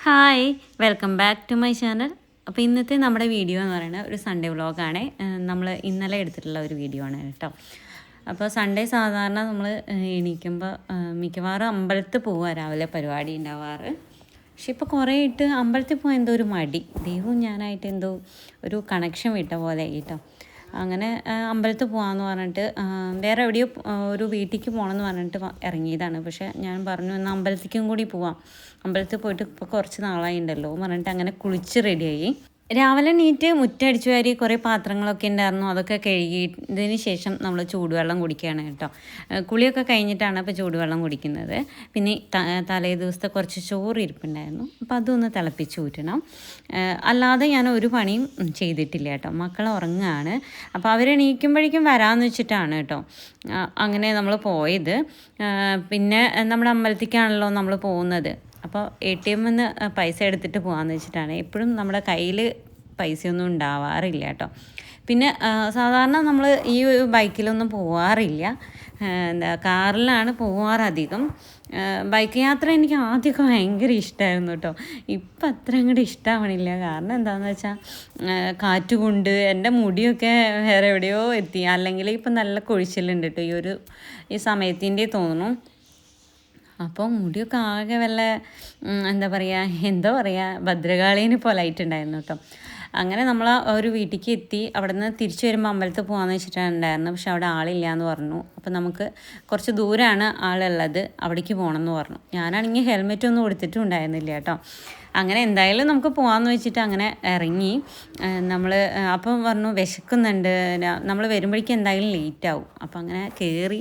Hi welcome back to my channel. അപ്പോൾ ഇന്നത്തെ നമ്മുടെ വീഡിയോ എന്ന് പറയുന്നത് ഒരു സൺഡേ വ്ളോഗാണ് നമ്മൾ ഇന്നലെ എടുത്തിട്ടുള്ള ഒരു വീഡിയോ ആണ് കേട്ടോ. അപ്പോൾ സൺഡേ സാധാരണ നമ്മൾ എണീക്കുമ്പോൾ മിക്കവാറും അമ്പലത്തിൽ പോവുക രാവിലെ പരിപാടി ഉണ്ടാവാറ് പക്ഷെ ഇപ്പോൾ കുറേ ഇട്ട് അമ്പലത്തിൽ പോകാൻ എന്തോ ഒരു മടി. ദൈവവും ഞാനായിട്ട് എന്തോ ഒരു കണക്ഷൻ വിട്ട പോലെ കേട്ടോ അങ്ങനെ അമ്പലത്തിൽ പോകാമെന്ന് പറഞ്ഞിട്ട് വേറെ എവിടെയോ ഒരു വീട്ടിലേക്ക് പോകണമെന്ന് പറഞ്ഞിട്ട് ഇറങ്ങിയതാണ് പക്ഷേ ഞാൻ പറഞ്ഞു എന്നാൽ അമ്പലത്തിലേക്കും കൂടി പോവാം. അമ്പലത്തിൽ പോയിട്ട് ഇപ്പോൾ കുറച്ച് നാളായി ഉണ്ടല്ലോ പറഞ്ഞിട്ട് അങ്ങനെ കുളിച്ച് റെഡിയായി രാവിലെ നീറ്റ് മുറ്റടിച്ചു വാരി കുറേ പാത്രങ്ങളൊക്കെ ഉണ്ടായിരുന്നു. അതൊക്കെ കഴുകിയതിന് ശേഷം നമ്മൾ ചൂടുവെള്ളം കുടിക്കുകയാണ് കേട്ടോ. കുളിയൊക്കെ കഴിഞ്ഞിട്ടാണ് അപ്പോൾ ചൂടുവെള്ളം കുടിക്കുന്നത്. പിന്നെ തലേ ദിവസത്തെ കുറച്ച് ചോറ് ഇരിപ്പുണ്ടായിരുന്നു. അപ്പോൾ അതൊന്ന് തിളപ്പിച്ച് ഊറ്റണം. അല്ലാതെ ഞാൻ ഒരു പണിയും ചെയ്തിട്ടില്ല കേട്ടോ. മക്കൾ ഉറങ്ങുകയാണ് അപ്പോൾ അവരെണീക്കുമ്പോഴേക്കും വരാമെന്ന് വെച്ചിട്ടാണ് കേട്ടോ. അങ്ങനെ നമ്മൾ പോയത്. പിന്നെ നമ്മുടെ അമ്പലത്തിലേക്കാണല്ലോ നമ്മൾ പോകുന്നത്. അപ്പോൾ എ ടി എമ്മിൽ നിന്ന് പൈസ എടുത്തിട്ട് പോകാമെന്ന് വെച്ചിട്ടാണ്. എപ്പോഴും നമ്മുടെ കയ്യിൽ പൈസയൊന്നും ഉണ്ടാവാറില്ല കേട്ടോ. പിന്നെ സാധാരണ നമ്മൾ ഈ ബൈക്കിലൊന്നും പോവാറില്ല. എന്താ കാറിലാണ് പോവാറ് അധികം ബൈക്ക് യാത്ര എനിക്ക് ആദ്യമൊക്കെ ഭയങ്കര ഇഷ്ടമായിരുന്നു കേട്ടോ. ഇപ്പം അത്ര അങ്ങോട്ട് ഇഷ്ടമാവണില്ല കാരണം എന്താണെന്ന് വെച്ചാൽ കാറ്റ് കൊണ്ട് എന്റെ മുടിയൊക്കെ വേറെ എവിടെയോ എത്തി. അല്ലെങ്കിൽ ഇപ്പം നല്ല കൊഴിച്ചിലുണ്ട് കേട്ടോ. ഈ ഒരു ഈ സമയത്തിന്റെ തോന്നുന്നു. അപ്പോൾ മുടിയൊക്കെ ആകെ വല്ല എന്താ പറയുക എന്താ പറയുക ഭദ്രകാളീനെ പോലെ ആയിട്ടുണ്ടായിരുന്നു കേട്ടോ. അങ്ങനെ നമ്മൾ ഒരു വീട്ടിലേക്ക് എത്തി അവിടെ നിന്ന് തിരിച്ചു വരുമ്പോൾ അമ്പലത്തിൽ പോകാമെന്ന് വെച്ചിട്ടാണ് ഉണ്ടായിരുന്നത്. പക്ഷെ അവിടെ ആളില്ല എന്ന് പറഞ്ഞു. അപ്പോൾ നമുക്ക് കുറച്ച് ദൂരമാണ് ആളുള്ളത് അവിടേക്ക് പോകണം എന്ന് പറഞ്ഞു. ഞാനാണെങ്കിൽ ഹെൽമെറ്റ് ഒന്നും കൊടുത്തിട്ടും ഉണ്ടായിരുന്നില്ല കേട്ടോ. അങ്ങനെ എന്തായാലും നമുക്ക് പോകാമെന്ന് വെച്ചിട്ട് അങ്ങനെ ഇറങ്ങി. നമ്മൾ അപ്പം പറഞ്ഞു വിശക്കുന്നുണ്ട്. നമ്മൾ വരുമ്പോഴേക്കും എന്തായാലും ലേറ്റ് ആവും അപ്പം അങ്ങനെ കയറി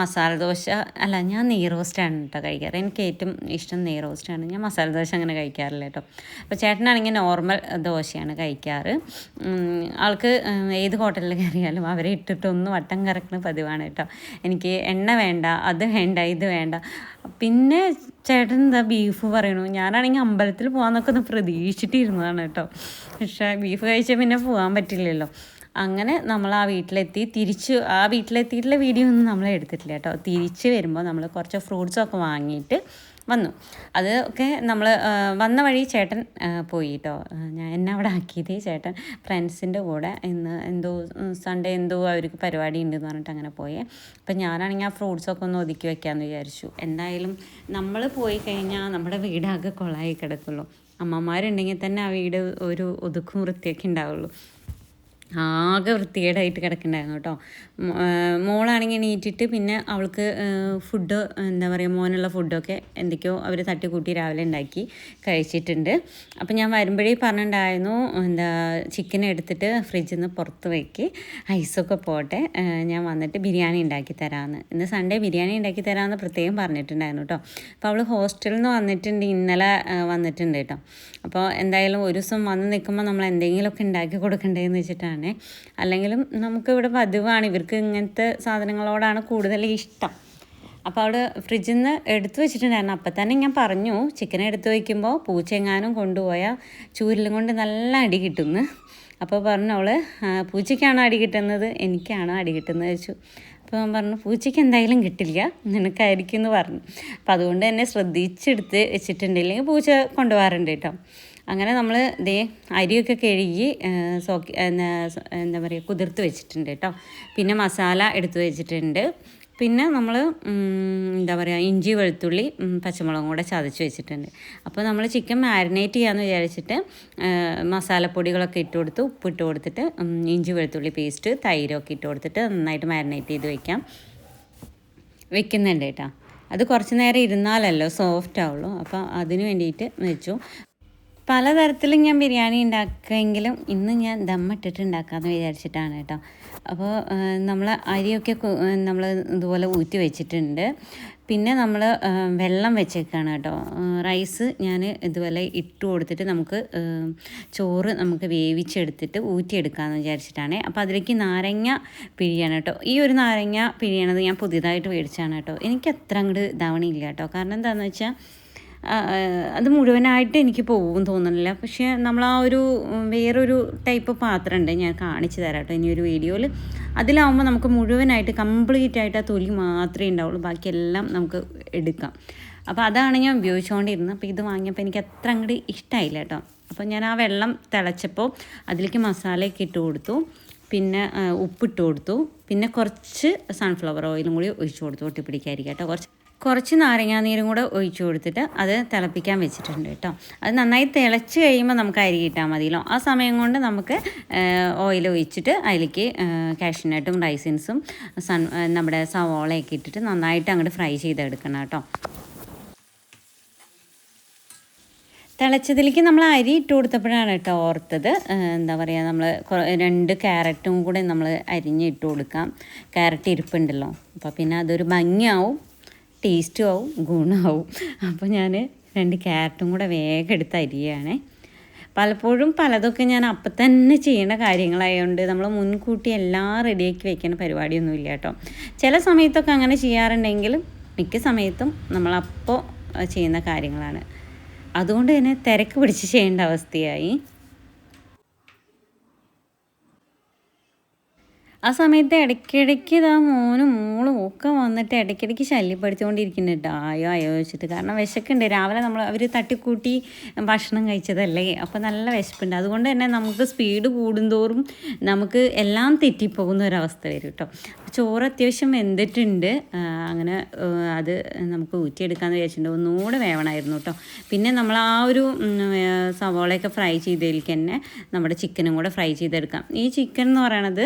മസാല ദോശ അല്ല ഞാൻ നെയ് റോസ്റ്റാണ് കേട്ടോ കഴിക്കാറ്. എനിക്ക് ഏറ്റവും ഇഷ്ടം നെയ് റോസ്റ്റാണ് ഞാൻ മസാല ദോശ അങ്ങനെ കഴിക്കാറില്ല കേട്ടോ അപ്പോൾ ചേട്ടനാണെങ്കിൽ നോർമൽ ദോശയാണ് കഴിക്കാറ്. ആൾക്ക് ഏത് ഹോട്ടലിൽ കയറിയാലും അവരെ ഇട്ടിട്ടൊന്ന് വട്ടം കറക്കുന്ന പതിവാണ് കേട്ടോ എനിക്ക് എണ്ണ വേണ്ട അത് വേണ്ട ഇത് വേണ്ട. പിന്നെ ചേട്ടൻ എന്താ ബീഫ് പറയണു? ഞാനാണെങ്കിൽ അമ്പലത്തിൽ പോകാമെന്നൊക്കെ ഒന്ന് പ്രതീക്ഷിച്ചിട്ടിരുന്നതാണ് കേട്ടോ. പക്ഷേ ബീഫ് കഴിച്ചാൽ പിന്നെ പോകാൻ പറ്റില്ലല്ലോ. അങ്ങനെ നമ്മൾ ആ വീട്ടിലെത്തി. തിരിച്ച് ആ വീട്ടിലെത്തിയിട്ടുള്ള വീഡിയോ ഒന്നും നമ്മൾ എടുത്തിട്ടില്ല കേട്ടോ. തിരിച്ച് വരുമ്പോൾ നമ്മൾ കുറച്ച് ഫ്രൂട്ട്സൊക്കെ വാങ്ങിയിട്ട് വന്നു. അത് ഒക്കെ നമ്മൾ വന്ന വഴി ചേട്ടൻ പോയി കേട്ടോ ഞാൻ എന്നെ അവിടെ ആക്കിയത് ചേട്ടൻ ഫ്രണ്ട്സിന്റെ കൂടെ. ഇന്ന് എന്തോ സൺഡേ എന്തോ അവർക്ക് പരിപാടി ഉണ്ടെന്ന് പറഞ്ഞിട്ട് അങ്ങനെ പോയേ. അപ്പം ഞാനാണെങ്കിൽ ആ ഫ്രൂട്ട്സൊക്കെ ഒന്ന് ഒതുക്കി വെക്കാമെന്ന് വിചാരിച്ചു. എന്തായാലും നമ്മൾ പോയി കഴിഞ്ഞാൽ നമ്മുടെ വീടാകെ കൊളായി കിടക്കുള്ളൂ. അമ്മമാരുണ്ടെങ്കിൽ തന്നെ ആ വീട് ഒരു ഒതുക്കും വൃത്തിയൊക്കെ ഉണ്ടാവുള്ളൂ. ആകെ വൃത്തികേടായിട്ട് കിടക്കണ്ടായിരുന്നു കേട്ടോ. മോളാണെങ്കിൽ നീറ്റിട്ട് പിന്നെ അവൾക്ക് ഫുഡ് എന്താ പറയുക മോനുള്ള ഫുഡൊക്കെ എന്തൊക്കെയോ അവർ തട്ടിക്കൂട്ടി രാവിലെ ഉണ്ടാക്കി കഴിച്ചിട്ടുണ്ട്. അപ്പം ഞാൻ വരുമ്പോഴേ പറഞ്ഞിട്ടുണ്ടായിരുന്നു എന്താ ചിക്കൻ എടുത്തിട്ട് ഫ്രിഡ്ജിൽ നിന്ന് പുറത്ത് വയ്ക്കി ഐസൊക്കെ പോട്ടെ ഞാൻ വന്നിട്ട് ബിരിയാണി ഉണ്ടാക്കി തരാമെന്ന് ഇന്ന് സൺഡേ ബിരിയാണി ഉണ്ടാക്കി തരാമെന്ന് പ്രത്യേകം പറഞ്ഞിട്ടുണ്ടായിരുന്നു കേട്ടോ. അപ്പോൾ അവൾ ഹോസ്റ്റലിൽ നിന്ന് വന്നിട്ടുണ്ട് ഇന്നലെ വന്നിട്ടുണ്ട് കേട്ടോ. അപ്പോൾ എന്തായാലും ഒരു ദിവസം വന്ന് നിൽക്കുമ്പോൾ നമ്മൾ എന്തെങ്കിലുമൊക്കെ ഉണ്ടാക്കി കൊടുക്കണ്ടേന്ന് വെച്ചിട്ടാണ്. അല്ലെങ്കിലും നമുക്കിവിടെ പതിവാണ് ഇവർക്ക് ഇങ്ങനത്തെ സാധനങ്ങളോടാണ് കൂടുതൽ ഇഷ്ടം. അപ്പോൾ അവിടെ ഫ്രിഡ്ജിൽ നിന്ന് എടുത്തു വെച്ചിട്ടുണ്ടായിരുന്നു. അപ്പം തന്നെ ഞാൻ പറഞ്ഞു ചിക്കൻ എടുത്തു വയ്ക്കുമ്പോൾ പൂച്ചെങ്ങാനും കൊണ്ടുപോയാൽ ചൂരിലും കൊണ്ട് നല്ല അടി കിട്ടുമെന്ന് അപ്പോൾ പറഞ്ഞു അവൾ പൂച്ചയ്ക്കാണോ അടി കിട്ടുന്നത്? എനിക്കാണോ അടി കിട്ടുന്നത്? വെച്ചു അപ്പോൾ ഞാൻ പറഞ്ഞു പൂച്ചയ്ക്ക് എന്തായാലും കിട്ടില്ല. നിനക്കായിരിക്കും എന്ന് പറഞ്ഞു. അപ്പോൾ അതുകൊണ്ട് തന്നെ ശ്രദ്ധിച്ചെടുത്ത് വെച്ചിട്ടുണ്ടെങ്കിൽ പൂച്ച കൊണ്ടുപോകാറുണ്ട് കേട്ടോ. അങ്ങനെ നമ്മൾ ദേ അരിയൊക്കെ കഴുകി സോക്കി എന്താ പറയുക കുതിർത്ത് വെച്ചിട്ടുണ്ട് കേട്ടോ പിന്നെ മസാല എടുത്ത് വെച്ചിട്ടുണ്ട്. പിന്നെ നമ്മൾ എന്താ പറയുക ഇഞ്ചി വെളുത്തുള്ളി പച്ചമുളകും കൂടെ ചതച്ച് വെച്ചിട്ടുണ്ട്. അപ്പോൾ നമ്മൾ ചിക്കൻ മാരിനേറ്റ് ചെയ്യാമെന്ന് വിചാരിച്ചിട്ട് മസാലപ്പൊടികളൊക്കെ ഇട്ട് കൊടുത്ത് ഉപ്പിട്ട് കൊടുത്തിട്ട് ഇഞ്ചി വെളുത്തുള്ളി പേസ്റ്റ് തൈരൊക്കെ ഇട്ട് കൊടുത്തിട്ട് നന്നായിട്ട് മാരിനേറ്റ് ചെയ്ത് വെക്കാം. വെക്കുന്നുണ്ട് കേട്ടോ അത് കുറച്ച് നേരം ഇരുന്നാലല്ലോ സോഫ്റ്റ് ആവുള്ളൂ. അപ്പോൾ അതിന് വേണ്ടിയിട്ട് വെച്ചു. പലതരത്തിലും ഞാൻ ബിരിയാണി ഉണ്ടാക്കുമെങ്കിലും ഇന്ന് ഞാൻ ദമ്മിട്ടിട്ട് ഉണ്ടാക്കാമെന്ന് വിചാരിച്ചിട്ടാണ് കേട്ടോ. അപ്പോൾ നമ്മൾ അരിയൊക്കെ നമ്മൾ ഇതുപോലെ ഊറ്റി വെച്ചിട്ടുണ്ട്. പിന്നെ നമ്മൾ വെള്ളം വെച്ചേക്കാണ് കേട്ടോ. റൈസ് ഞാൻ ഇതുപോലെ ഇട്ട് കൊടുത്തിട്ട് നമുക്ക് ചോറ് നമുക്ക് വേവിച്ചെടുത്തിട്ട് ഊറ്റിയെടുക്കാമെന്ന് വിചാരിച്ചിട്ടാണ്. അപ്പോൾ അതിലേക്ക് നാരങ്ങ പിഴിയാണ് കേട്ടോ. ഈ ഒരു നാരങ്ങ പിഴിയണത് ഞാൻ പുതിയതായിട്ട് മേടിച്ചാണ് കേട്ടോ. എനിക്ക് അത്ര അങ്ങോട്ട് ഇതാവണില്ല കേട്ടോ. കാരണം എന്താണെന്ന് വെച്ചാൽ അത് മുഴുവനായിട്ട് എനിക്ക് പോകും തോന്നുന്നില്ല. പക്ഷേ നമ്മൾ ആ ഒരു വേറൊരു ടൈപ്പ് പാത്രം ഉണ്ട് ഞാൻ കാണിച്ചു തരാം കേട്ടോ ഇനി ഒരു വീഡിയോയിൽ. അതിലാവുമ്പോൾ നമുക്ക് മുഴുവനായിട്ട് കംപ്ലീറ്റ് ആയിട്ട് ആ തൊലി മാത്രമേ ഉണ്ടാവുള്ളൂ. ബാക്കിയെല്ലാം നമുക്ക് എടുക്കാം. അപ്പോൾ അതാണ് ഞാൻ ഉപയോഗിച്ചുകൊണ്ടിരുന്നത് അപ്പോൾ ഇത് വാങ്ങിയപ്പോൾ എനിക്ക് അത്ര അങ്ങോട്ട് ഇഷ്ടമായില്ല കേട്ടോ. അപ്പോൾ ഞാൻ ആ വെള്ളം തിളച്ചപ്പോൾ അതിലേക്ക് മസാലയൊക്കെ ഇട്ട് കൊടുത്തു. പിന്നെ ഉപ്പിട്ട് കൊടുത്തു. പിന്നെ കുറച്ച് സൺഫ്ലവർ ഓയിലും കൂടി ഒഴിച്ചു കൊടുത്തു. ഒട്ടിപ്പിടിക്കാതിരിക്കാം കേട്ടോ. കുറച്ച് കുറച്ച് നാരങ്ങാനീരും കൂടെ ഒഴിച്ചു കൊടുത്തിട്ട് അത് തിളപ്പിക്കാൻ വെച്ചിട്ടുണ്ട് കേട്ടോ. അത് നന്നായി തിളച്ച് കഴിയുമ്പോൾ നമുക്ക് അരി കിട്ടാൽ മതിയല്ലോ. ആ സമയം കൊണ്ട് നമുക്ക് ഓയിൽ ഒഴിച്ചിട്ട് അതിലേക്ക് കാഷ്യനട്ടും റൈസിൻസും സൺ നമ്മുടെ സവോളയൊക്കെ ഇട്ടിട്ട് നന്നായിട്ട് അങ്ങോട്ട് ഫ്രൈ ചെയ്തെടുക്കണം കേട്ടോ. തിളച്ചതിലേക്ക് നമ്മൾ അരി ഇട്ട് കൊടുത്തപ്പോഴാണ് കേട്ടോ ഓർത്തത്. എന്താ പറയുക നമ്മൾ രണ്ട് ക്യാരറ്റും കൂടെ നമ്മൾ അരിഞ്ഞ് ഇട്ട് കൊടുക്കാം. ക്യാരറ്റ് ഇരിപ്പുണ്ടല്ലോ. അപ്പോൾ പിന്നെ അതൊരു ഭംഗിയാവും. ടേസ്റ്റും ആവും ഗുണമാവും അപ്പോൾ ഞാൻ രണ്ട് ക്യാരറ്റും കൂടെ വേഗം എടുത്ത് അരിയാണ്. പലപ്പോഴും പലതൊക്കെ ഞാൻ അപ്പം തന്നെ ചെയ്യേണ്ട കാര്യങ്ങളായതുകൊണ്ട് നമ്മൾ മുൻകൂട്ടി എല്ലാം റെഡിയാക്കി വെക്കുന്ന പരിപാടിയൊന്നുമില്ല കേട്ടോ. ചില സമയത്തൊക്കെ അങ്ങനെ ചെയ്യാറുണ്ടെങ്കിലും മിക്ക സമയത്തും നമ്മളപ്പോൾ ചെയ്യുന്ന കാര്യങ്ങളാണ്. അതുകൊണ്ട് തന്നെ തിരക്ക് പിടിച്ച് ചെയ്യേണ്ട അവസ്ഥയായി. ആ സമയത്ത് ഇടയ്ക്കിടയ്ക്ക് ഇതാ മോനും മോളും ഒക്കെ വന്നിട്ട് ഇടയ്ക്കിടയ്ക്ക് ശല്യപ്പെടുത്തിക്കൊണ്ടിരിക്കുന്നുണ്ട് ആയോ ആയോ വെച്ചിട്ട് കാരണം വിശക്കുണ്ട്. രാവിലെ നമ്മൾ അവർ തട്ടിക്കൂട്ടി ഭക്ഷണം കഴിച്ചതല്ലേ? അപ്പോൾ നല്ല വിശപ്പുണ്ട്. അതുകൊണ്ട് തന്നെ നമുക്ക് സ്പീഡ് കൂടുന്തോറും നമുക്ക് എല്ലാം തെറ്റിപ്പോകുന്ന ഒരവസ്ഥ വരും കേട്ടോ ചോറ് അത്യാവശ്യം വെന്തിട്ടുണ്ട്. അങ്ങനെ അത് നമുക്ക് ഊറ്റിയെടുക്കാമെന്ന് വിചാരിച്ചിട്ടുണ്ട്. ഒന്നുകൂടെ വേവണമായിരുന്നു കേട്ടോ പിന്നെ നമ്മൾ ആ ഒരു സവോളയൊക്കെ ഫ്രൈ ചെയ്തതിലേക്ക് തന്നെ നമ്മുടെ ചിക്കനും കൂടെ ഫ്രൈ ചെയ്തെടുക്കാം. ഈ ചിക്കൻ എന്ന് പറയണത്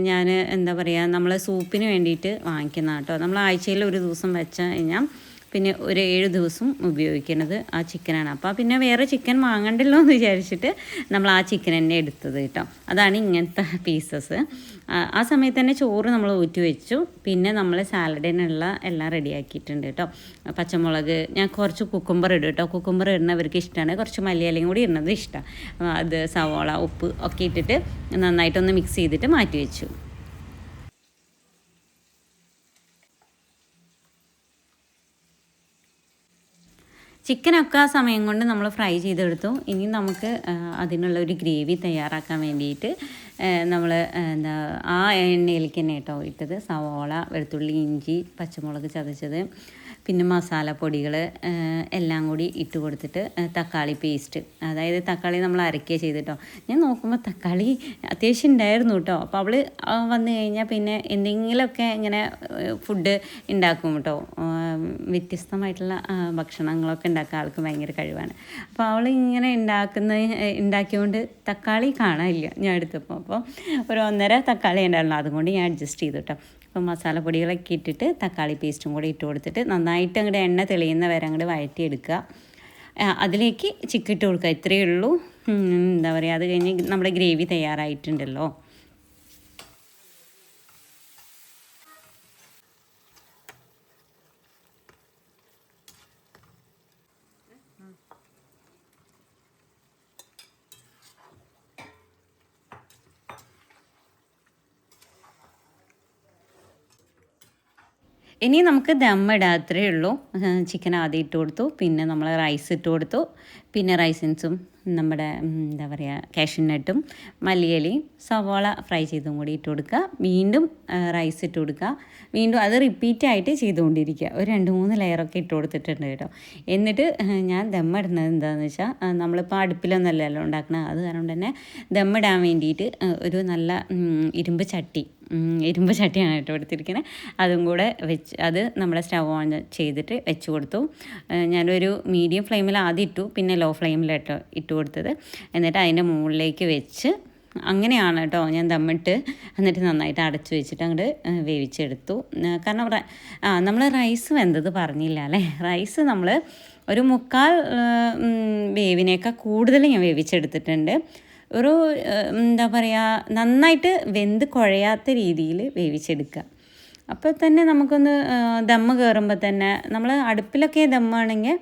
ഞാൻ എന്താ പറയുക നമ്മൾ സൂപ്പിന് വേണ്ടിയിട്ട് വാങ്ങിക്കുന്ന കേട്ടോ നമ്മൾ ആഴ്ചയിൽ ഒരു ദിവസം വെച്ച് കഴിഞ്ഞാൽ പിന്നെ ഒരു ഏഴ് ദിവസം ഉപയോഗിക്കുന്നത് ആ ചിക്കനാണ്. അപ്പോൾ പിന്നെ വേറെ ചിക്കൻ വാങ്ങണ്ടല്ലോ എന്ന് വിചാരിച്ചിട്ട് നമ്മൾ ആ ചിക്കൻ തന്നെ എടുത്തത് കേട്ടോ. അതാണ് ഇങ്ങനത്തെ പീസസ്. ആ സമയത്ത് തന്നെ ചോറ് നമ്മൾ ഊറ്റി വെച്ചു. പിന്നെ നമ്മൾ സാലഡിനുള്ള എല്ലാം റെഡിയാക്കിയിട്ടുണ്ട് കേട്ടോ. പച്ചമുളക് ഞാൻ കുറച്ച് കുക്കുംബർ ഇടും കേട്ടോ. കുക്കുംബർ ഇടുന്നവർക്ക് ഇഷ്ടമാണ് കുറച്ച് മലയാളിയും കൂടി ഇടുന്നത് ഇഷ്ടമാണ് അത് സവോള ഉപ്പ് ഒക്കെ ഇട്ടിട്ട് നന്നായിട്ടൊന്ന് മിക്സ് ചെയ്തിട്ട് മാറ്റി വെച്ചു. ചിക്കനൊക്കെ ആ സമയം കൊണ്ട് നമ്മൾ ഫ്രൈ ചെയ്തെടുത്തു. ഇനി നമുക്ക് അതിനുള്ള ഒരു ഗ്രേവി തയ്യാറാക്കാൻ വേണ്ടിയിട്ട് നമ്മൾ എന്താ ആ എണ്ണയിലേക്ക് തന്നെ കേട്ടോ ഇട്ടത്. സവോള വെളുത്തുള്ളി ഇഞ്ചി പച്ചമുളക് ചതച്ചത്. പിന്നെ മസാലപ്പൊടികൾ എല്ലാം കൂടി ഇട്ട് കൊടുത്തിട്ട് തക്കാളി പേസ്റ്റ് അതായത് തക്കാളി നമ്മൾ അരക്കുക ചെയ്തിട്ടോ. ഞാൻ നോക്കുമ്പോൾ തക്കാളി അത്യാവശ്യം ഉണ്ടായിരുന്നു കേട്ടോ. അപ്പോൾ അവൾ വന്നു കഴിഞ്ഞാൽ പിന്നെ എന്തെങ്കിലുമൊക്കെ ഇങ്ങനെ ഫുഡ് ഉണ്ടാക്കും കേട്ടോ. വ്യത്യസ്തമായിട്ടുള്ള ഭക്ഷണങ്ങളൊക്കെ ഉണ്ടാക്കാൻ ആൾക്ക് ഭയങ്കര കഴിവാണ്. അപ്പോൾ അവൾ ഇങ്ങനെ ഉണ്ടാക്കുന്ന ഉണ്ടാക്കിയോണ്ട് തക്കാളി കാണാനില്ല ഞാൻ എടുത്തപ്പോൾ അപ്പോൾ ഒരു ഒന്നര തക്കാളി ഉണ്ടായിരുന്നു. അതുകൊണ്ട് ഞാൻ അഡ്ജസ്റ്റ് ചെയ്തു കേട്ടോ അപ്പോൾ മസാലപ്പൊടികളൊക്കെ ഇട്ടിട്ട് തക്കാളി പേസ്റ്റും കൂടി ഇട്ട് കൊടുത്തിട്ട് നന്നായിട്ട് അങ്ങോട്ട് എണ്ണ തെളിയുന്ന വരെ അങ്ങോട്ട് വഴറ്റിയെടുക്കുക. അതിലേക്ക് ചിക്കിട്ട് കൊടുക്കുക. ഇത്രയേ ഉള്ളൂ. എന്താ പറയുക അത് കഴിഞ്ഞ് നമ്മുടെ ഗ്രേവി തയ്യാറായിട്ടുണ്ടല്ലോ. ഇനി നമുക്ക് ദം ഇടാത്രേ ഉള്ളൂ. ചിക്കൻ ആദ്യം ഇട്ട് കൊടുത്തു. പിന്നെ നമ്മൾ റൈസ് ഇട്ട് കൊടുത്തു. പിന്നെ റൈസിൻസും നമ്മുടെ എന്താ പറയുക കാഷ്യനട്ടും മല്ലിയിലയും സവോള ഫ്രൈ ചെയ്തും കൂടി ഇട്ട് കൊടുക്കുക. വീണ്ടും റൈസ് ഇട്ട് കൊടുക്കുക. വീണ്ടും അത് റിപ്പീറ്റ് ആയിട്ട് ചെയ്തുകൊണ്ടിരിക്കുക. ഒരു രണ്ട് മൂന്ന് ലെയറൊക്കെ ഇട്ട് കൊടുത്തിട്ടുണ്ട് കേട്ടോ. എന്നിട്ട് ഞാൻ ദമ്മിടുന്നത് എന്താണെന്ന് വെച്ചാൽ നമ്മളിപ്പോൾ അടുപ്പിലൊന്നല്ലല്ലോ ഉണ്ടാക്കുന്നത് അത് കാരണം തന്നെ ദമ്മിടാൻ വേണ്ടിയിട്ട് ഒരു നല്ല ഇരുമ്പ് ചട്ടി ഇരുമ്പ് ചട്ടിയാണ് കേട്ടോ എടുത്തിരിക്കുന്നത്. അതും കൂടെ വെച്ച് അത് നമ്മുടെ സ്റ്റവ് ഓൺ ചെയ്തിട്ട് വെച്ച് കൊടുത്തു. ഞാനൊരു മീഡിയം ഫ്ലെയിമിൽ ആദ്യം ഇട്ടു പിന്നെ ലോ ഫ്ലെയിമിൽ കേട്ടോ ഇട്ട് കൊടുത്തത്. എന്നിട്ട് അതിന്റെ മുകളിലേക്ക് വെച്ച് അങ്ങനെയാണ് കേട്ടോ ഞാൻ ദമ്മിട്ട് എന്നിട്ട് നന്നായിട്ട് അടച്ചു വെച്ചിട്ട് അങ്ങോട്ട് വേവിച്ചെടുത്തു. കാരണം ആ നമ്മൾ റൈസ് വെന്തത് പറഞ്ഞില്ല അല്ലേ? റൈസ് നമ്മൾ ഒരു മുക്കാൽ വേവിനേക്കാൾ കൂടുതൽ ഞാൻ വേവിച്ചെടുത്തിട്ടുണ്ട്. ഒരു എന്താ പറയുക നന്നായിട്ട് വെന്ത് കുഴയാത്ത രീതിയിൽ വേവിച്ചെടുക്കുക. അപ്പോൾ തന്നെ നമുക്കൊന്ന് ദമ്മ് കയറുമ്പോൾ തന്നെ നമ്മൾ അടുപ്പിലൊക്കെ ദമ്മാണെങ്കിൽ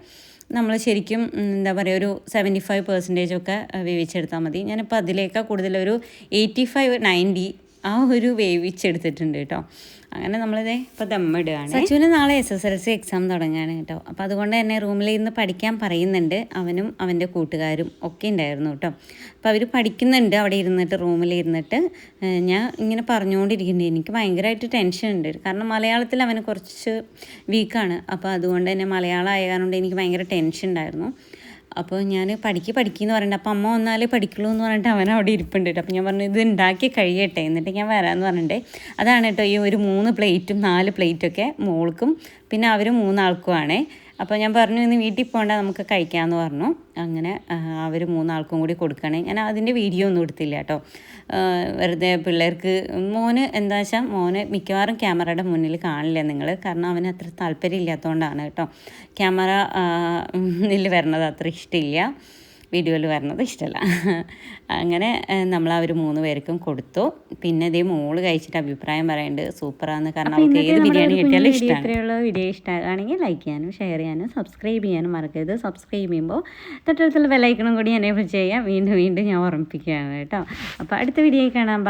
നമ്മൾ ശരിക്കും എന്താ പറയുക ഒരു സെവന്റി ഫൈവ് പെർസെന്റേജ് ഒക്കെ വേവിച്ചെടുത്താൽ മതി. ഞാനിപ്പോൾ അതിലേക്കാൾ കൂടുതലൊരു എയ്റ്റി ഫൈവ് നയന്റി ആ ഒരു വേവിച്ചെടുത്തിട്ടുണ്ട് കേട്ടോ. അങ്ങനെ നമ്മളിതേ ഇപ്പോൾ ദമ്മിടുകയാണ് സച്ചുവിന് നാളെ S S L C exam തുടങ്ങുകയാണ് കേട്ടോ. അപ്പോൾ അതുകൊണ്ട് തന്നെ റൂമിൽ ഇരുന്ന് പഠിക്കാൻ പറയുന്നുണ്ട്. അവനും അവന്റെ കൂട്ടുകാരും ഒക്കെ ഉണ്ടായിരുന്നു കേട്ടോ. അപ്പോൾ അവർ പഠിക്കുന്നുണ്ട് അവിടെ ഇരുന്നിട്ട് റൂമിൽ ഇരുന്നിട്ട്. ഞാൻ ഇങ്ങനെ പറഞ്ഞുകൊണ്ടിരിക്കുന്നുണ്ട് എനിക്ക് ഭയങ്കരമായിട്ട് ടെൻഷൻ ഉണ്ട്. കാരണം മലയാളത്തിൽ അവന് കുറച്ച് വീക്കാണ് അപ്പോൾ അതുകൊണ്ട് തന്നെ മലയാളം ആയ കാരണം എനിക്ക് ഭയങ്കര ടെൻഷൻ ഉണ്ടായിരുന്നു. അപ്പോൾ ഞാൻ പഠിക്ക് പഠിക്കുന്നു പറഞ്ഞിട്ട് അപ്പോൾ അമ്മ വന്നാലേ പഠിക്കുള്ളൂ എന്ന് പറഞ്ഞിട്ട് അവൻ അവിടെ ഇരിപ്പുണ്ട് കേട്ടോ. അപ്പോൾ ഞാൻ പറഞ്ഞു ഇത് ഉണ്ടാക്കി കഴിയട്ടെ. എന്നിട്ട് ഞാൻ വരാമെന്ന് പറഞ്ഞിട്ട് അതാണ് കേട്ടോ ഈ ഒരു മൂന്ന് പ്ലേറ്റും നാല് പ്ലേറ്റൊക്കെ മോൾക്കും പിന്നെ അവർ മൂന്നാൾക്കുമാണേ. അപ്പോൾ ഞാൻ പറഞ്ഞു ഇന്ന് വീട്ടിൽ പോകണ്ട നമുക്ക് കഴിക്കാമെന്ന് പറഞ്ഞു. അങ്ങനെ അവർ മൂന്നാൾക്കും കൂടി കൊടുക്കണേ. ഞാൻ അതിന്റെ വീഡിയോ ഒന്നും എടുത്തില്ല കേട്ടോ. വെറുതെ പിള്ളേർക്ക് മോന് എന്താ വെച്ചാൽ മോന് മിക്കവാറും ക്യാമറയുടെ മുന്നിൽ കാണില്ല നിങ്ങൾ കാരണം അവന് അത്ര താല്പര്യം ഇല്ലാത്തതുകൊണ്ടാണ് കേട്ടോ. ക്യാമറ ഇതിൽ വരണത് അത്ര ഇഷ്ടമില്ല വീഡിയോയിൽ വരണത് ഇഷ്ടമല്ല അങ്ങനെ നമ്മൾ അവർ മൂന്ന് പേർക്കും കൊടുത്തു. പിന്നെ ഇതേ മോൾ കഴിച്ചിട്ട് അഭിപ്രായം പറയുന്നുണ്ട് സൂപ്പറാന്ന്. കാരണം അവൾക്ക് ഏത് ബിരിയാണി കിട്ടിയാലും ഇഷ്ടമാണ് ഇത്രയുള്ള വീഡിയോ ഇഷ്ടമാണെങ്കിൽ ലൈക്ക് ചെയ്യാനും ഷെയർ ചെയ്യാനും സബ്സ്ക്രൈബ് ചെയ്യാനും മറക്കരുത്. സബ്സ്ക്രൈബ് ചെയ്യുമ്പോൾ തൊട്ടടുത്തുള്ള ബെല്ലൈക്കണും കൂടി എനേബിൾ ചെയ്യാം വീണ്ടും വീണ്ടും ഞാൻ ഓർമ്മിപ്പിക്കുകയാണ് കേട്ടോ. അപ്പോൾ അടുത്ത വീഡിയോ കാണാം.